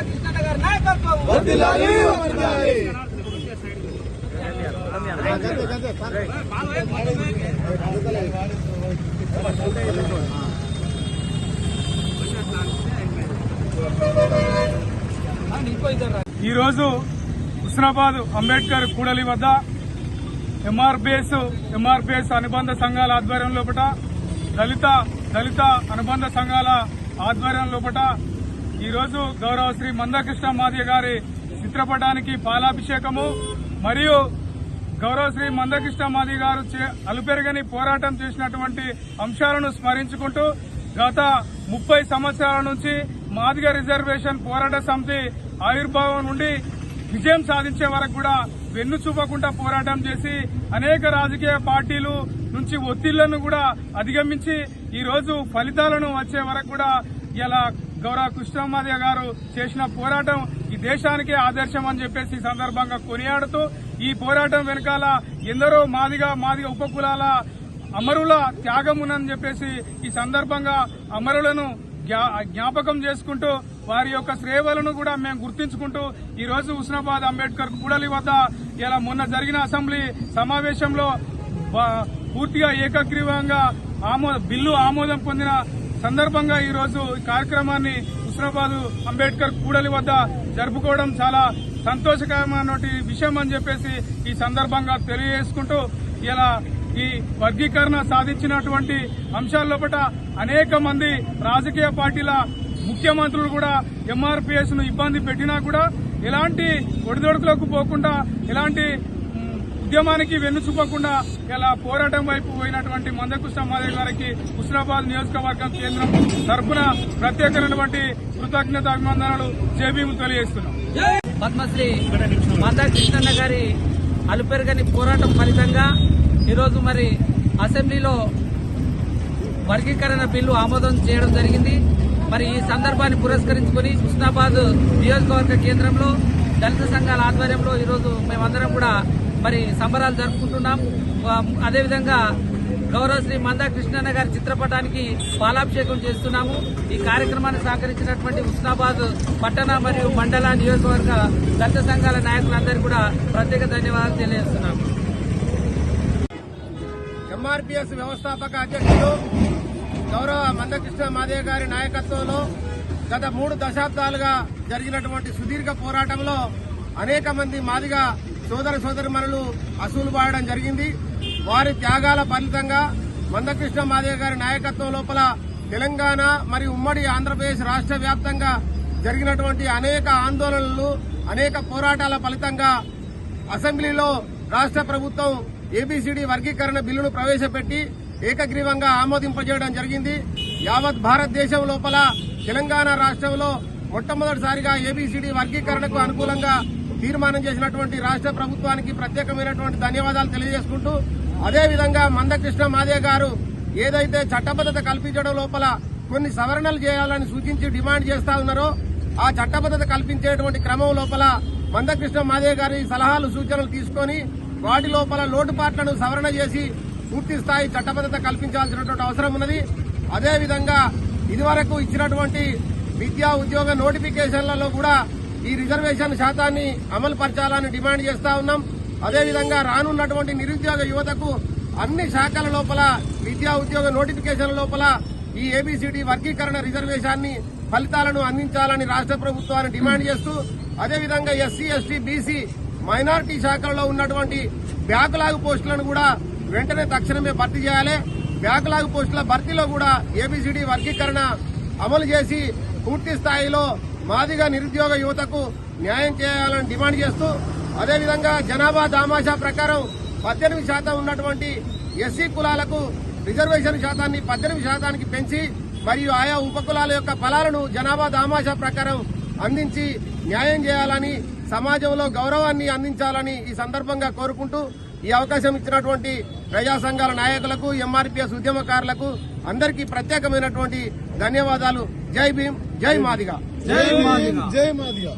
మందాకృష్ణ గారి నాయకత్వం. ఈరోజు హుస్నాబాద్ అంబేద్కర్ కూడలి వద్ద ఎంఆర్పిఎస్ ఎంఆర్పిఎస్ అనుబంధ సంఘాల ఆధ్వర్యం లోపట దళిత దళిత అనుబంధ సంఘాల ఆధ్వర్యం లోపట ఈరోజు గౌరవ శ్రీ మందకృష్ణ మాదిగ గారి చిత్రపటానికి పాలాభిషేకము మరియు గౌరవ శ్రీ మందకృష్ణ మాది గారు చే- అలుపెరగని పోరాటం చేసినటువంటి అంశాలను స్మరించుకుంటూ గత ముప్పై సంవత్సరాల నుంచి మాదిగ రిజర్వేషన్ పోరాట సమితి ఆవిర్భావం నుండి విజయం సాధించే వరకు కూడా వెన్ను చూపకుండా పోరాటం చేసి అనేక రాజకీయ పార్టీలు నుంచి ఒత్తిళ్ళను కూడా అధిగమించి ఈరోజు ఫలితాలను వచ్చే వరకు కూడా ఇలా గౌరవ కృష్ణమాదయ్య గారు చేసిన పోరాటం ఈ దేశానికే ఆదర్శం అని చెప్పేసి ఈ సందర్భంగా కొనియాడుతూ ఈ పోరాటం వెనకాల ఎందరో మాదిగా మాదిగ ఉపకులాల అమరుల త్యాగం ఉందని చెప్పేసి ఈ సందర్భంగా అమరులను జ్ఞా- జ్ఞాపకం చేసుకుంటూ వారి యొక్క సేవలను కూడా మేము గుర్తించుకుంటూ ఈ రోజు హుస్నాబాద్ అంబేద్కర్ కూడలి వద్ద ఇలా మొన్న జరిగిన అసెంబ్లీ సమావేశంలో పూర్తిగా ఏకగ్రీవంగా ఆమోద బిల్లు ఆమోదం పొందిన సందర్భంగా ఈ రోజు ఈ కార్యక్రమాన్ని హుస్నాబాద్ అంబేద్కర్ కూడలి వద్ద జరుపుకోవడం చాలా సంతోషకరమైన విషయం అని చెప్పేసి ఈ సందర్భంగా తెలియజేసుకుంటూ ఇలా ఈ వర్గీకరణ సాధించినటువంటి అంశాల లోపల అనేక మంది రాజకీయ పార్టీల ముఖ్యమంత్రులు కూడా ఎంఆర్పీఎస్ను ఇబ్బంది పెట్టినా కూడా ఎలాంటి ఒడిదొడుకులకు పోకుండా ఎలాంటి ఉద్యమానికి వెన్ను చూపకుండా ఇలా పోరాటం వైపు పోయినటువంటి మందకృష్ణ మాదేవ్ గారికి హుస్నాబాద్ నియోజకవర్గం కేంద్రం తరఫున ప్రత్యేకమైనటువంటి కృతజ్ఞత అభినందనలు జేబీము తెలియజేస్తున్నాం. పద్మశ్రీ మందాకృష్ణన్న గారి అలుపెరగని పోరాటం ఫలితంగా ఈరోజు మరి అసెంబ్లీలో వర్గీకరణ బిల్లు ఆమోదం చేయడం జరిగింది. మరి ఈ సందర్భాన్ని పురస్కరించుకుని హుస్నాబాద్ నియోజకవర్గ కేంద్రంలో దళిత సంఘాల ఆధ్వర్యంలో ఈరోజు మేమందరం కూడా మరి సంబరాలు జరుపుకుంటున్నాం. అదేవిధంగా గౌరవ శ్రీ మందా కృష్ణన్న గారి చిత్రపటానికి పాలాభిషేకం చేస్తున్నాము. ఈ కార్యక్రమాన్ని సహకరించినటువంటి హుస్నాబాద్ పట్టణ మరియు మండల నియోజకవర్గ దళిత సంఘాల నాయకులందరికీ కూడా ప్రత్యేక ధన్యవాదాలు తెలియజేస్తున్నాము. ఎంఆర్పిఎస్ వ్యవస్థాపక అధ్యక్షుడు గౌరవ మందకృష్ణ మాదేవ్ గారి నాయకత్వంలో గత మూడు దశాబ్దాలుగా జరిగినటువంటి సుదీర్ఘ పోరాటంలో అనేక మంది మాదిగా సోదర సోదరిమణులు అసూలు బాడడం జరిగింది. వారి త్యాగాల ఫలితంగా మందకృష్ణ మాదేవ్ గారి నాయకత్వం లోపల తెలంగాణ మరియు ఉమ్మడి ఆంధ్రప్రదేశ్ రాష్ట్ర వ్యాప్తంగా జరిగినటువంటి అనేక ఆందోళనలు అనేక పోరాటాల ఫలితంగా అసెంబ్లీలో రాష్ట్ర ప్రభుత్వం ఏబీసీడీ వర్గీకరణ బిల్లును ప్రవేశపెట్టి ఏకగ్రీవంగా ఆమోదింపజేయడం జరిగింది. యావత్ భారతదేశం లోపల తెలంగాణ రాష్ట్రంలో మొట్టమొదటిసారిగా ఏబీసీడీ వర్గీకరణకు అనుకూలంగా తీర్మానం చేసినటువంటి రాష్ట్ర ప్రభుత్వానికి ప్రత్యేకమైనటువంటి ధన్యవాదాలు తెలియజేసుకుంటూ అదేవిధంగా మందకృష్ణ మాదే గారు ఏదైతే చట్టబద్దత కల్పించడం లోపల కొన్ని సవరణలు చేయాలని సూచించి డిమాండ్ చేస్తా ఉన్నారో ఆ చట్టబద్దత కల్పించేటువంటి క్రమం లోపల మందకృష్ణ మాదే గారి సలహాలు సూచనలు తీసుకొని వాటి లోపల లోటుపాట్లను సవరణ చేసి పూర్తి స్థాయి చట్టబద్దత కల్పించాల్సినటువంటి అవసరం ఉన్నది. అదేవిధంగా ఇదివరకు ఇచ్చినటువంటి విద్యా ఉద్యోగ నోటిఫికేషన్లలో కూడా ఈ రిజర్వేషన్ శాతాన్ని అమలు పరచాలని డిమాండ్ చేస్తా ఉన్నాం. అదేవిధంగా రానున్నటువంటి నిరుద్యోగ యువతకు అన్ని శాఖల లోపల విద్యా ఉద్యోగ నోటిఫికేషన్ లోపల ఈ ఏబీసీడీ వర్గీకరణ రిజర్వేషన్ని ఫలితాలను అందించాలని రాష్ట్ర ప్రభుత్వాన్ని డిమాండ్ చేస్తూ అదేవిధంగా ఎస్సీ ఎస్టీ బీసీ మైనారిటీ శాఖలలో ఉన్నటువంటి బ్యాక్లాగ్ పోస్టులను కూడా వెంటనే తక్షణమే భర్తీ చేయాలి. బ్యాక్లాగ్ పోస్టుల భర్తీలో కూడా ఏబీసీడీ వర్గీకరణ అమలు చేసి పూర్తి స్థాయిలో మాదిగా నిరుద్యోగ యువతకు న్యాయం చేయాలని డిమాండ్ చేస్తూ అదేవిధంగా జనాభా దామాషా ప్రకారం పద్దెనిమిది శాతం ఉన్నటువంటి ఎస్సీ కులాలకు రిజర్వేషన్ శాతాన్ని పద్దెనిమిది శాతానికి పెంచి మరియు ఆయా ఉపకులాల యొక్క ఫలాలను జనాభా దామాషా ప్రకారం అందించి న్యాయం చేయాలని సమాజంలో గౌరవాన్ని అందించాలని ఈ సందర్భంగా కోరుకుంటూ ఈ అవకాశం ఇచ్చినటువంటి ప్రజా సంఘాల నాయకులకు ఎంఆర్పీఎస్ ఉద్యమకారులకు అందరికీ ప్రత్యేకమైనటువంటి ధన్యవాదాలు. జై భీమ్ జై మాదిగా. జై మాదిగా